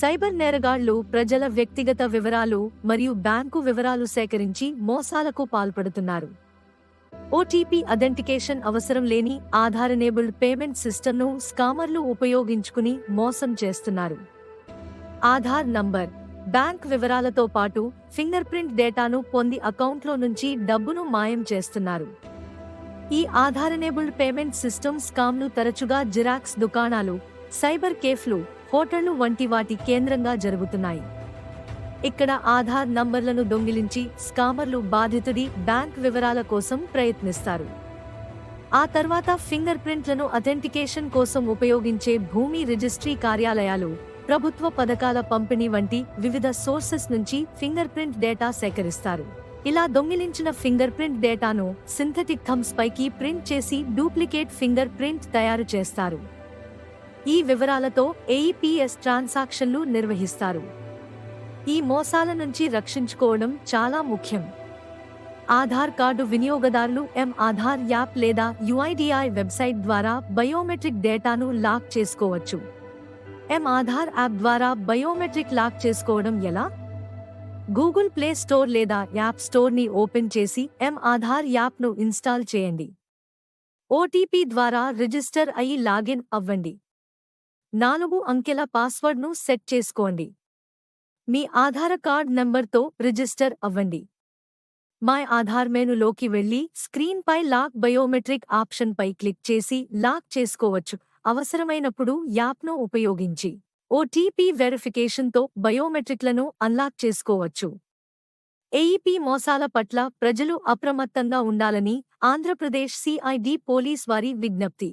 Cyber నేరగాళ్ళు ప్రజల వ్యక్తిగత వివరాలు మరియు బ్యాంకు వివరాలు సేకరించి మోసాలకు పాల్పడుతున్నారు. ఓటీపీ అథెంటికేషన్ అవసరం లేని ఆధార్ ఎనేబుల్డ్ పేమెంట్ సిస్టమ్ను స్కామర్లు ఉపయోగించుకుని మోసం చేస్తున్నారు. ఆధార్ నంబర్ బ్యాంక్ వివరాలతో పాటు ఫింగర్ ప్రింట్ డేటాను పొంది అకౌంట్లో నుంచి డబ్బును మాయం చేస్తున్నారు. ఈ ఆధార్ ఎనేబుల్డ్ పేమెంట్ సిస్టమ్ స్కామ్ను తరచుగా జిరాక్స్ దుకాణాలు సైబర్ కేఫ్లు హోటళ్ళు వంటి వాటి కేంద్రంగా జరుగుతున్నాయి. ఇక్కడ ఆధార్ నంబర్లను దొంగిలించి స్కామర్లు బాధితుడి బ్యాంక్ వివరాల కోసం ప్రయత్నిస్తారు. ఆ తర్వాత ఫింగర్ ప్రింట్లను అథెంటికేషన్ కోసం ఉపయోగించే భూమి రిజిస్ట్రీ కార్యాలయాలు ప్రభుత్వ పథకాల పంపిణీ వంటి వివిధ సోర్సెస్ నుంచి ఫింగర్ ప్రింట్ డేటా సేకరిస్తారు. ఇలా దొంగిలించిన ఫింగర్ ప్రింట్ డేటాను సింథటిక్ థమ్స్ పైకి ప్రింట్ చేసి డూప్లికేట్ ఫింగర్ ప్రింట్ తయారు చేస్తారు. ఈ వివరాలతో ఏఈపీఎస్ ట్రాన్సాక్షన్లు నిర్వహిస్తారు. ఈ మోసాల నుంచి రక్షించుకోవడం చాలా ముఖ్యం. ఆధార్ కార్డు వినియోగదారులు ఎం ఆధార్ యాప్ లేదా యుఐడిఐ వెబ్సైట్ ద్వారా బయోమెట్రిక్ డేటాను లాక్ చేసుకోవచ్చు. ఎం ఆధార్ యాప్ ద్వారా బయోమెట్రిక్ లాక్ చేసుకోవడం ఎలా? గూగుల్ ప్లే స్టోర్ లేదా యాప్ స్టోర్ని ఓపెన్ చేసి ఎం ఆధార్ యాప్ను ఇన్స్టాల్ చేయండి. ఓటీపీ ద్వారా రిజిస్టర్ అయి లాగిన్ అవ్వండి. నాలుగు అంకెల పాస్వర్డ్ను సెట్ చేసుకోండి. మీ ఆధార్ కార్డ్ నంబర్తో రిజిస్టర్ అవ్వండి. మై ఆధార్ మెనులోకి వెళ్ళి స్క్రీన్పై లాక్ బయోమెట్రిక్ ఆప్షన్పై క్లిక్ చేసి లాక్ చేసుకోవచ్చు. అవసరమైనప్పుడు యాప్ను ఉపయోగించి ఓటీపీ వెరిఫికేషన్తో బయోమెట్రిక్లను అన్లాక్ చేసుకోవచ్చు. ఏఈపీ మోసాల పట్ల ప్రజలు అప్రమత్తంగా ఉండాలని ఆంధ్రప్రదేశ్ సిఐడి పోలీస్ వారి విజ్ఞప్తి.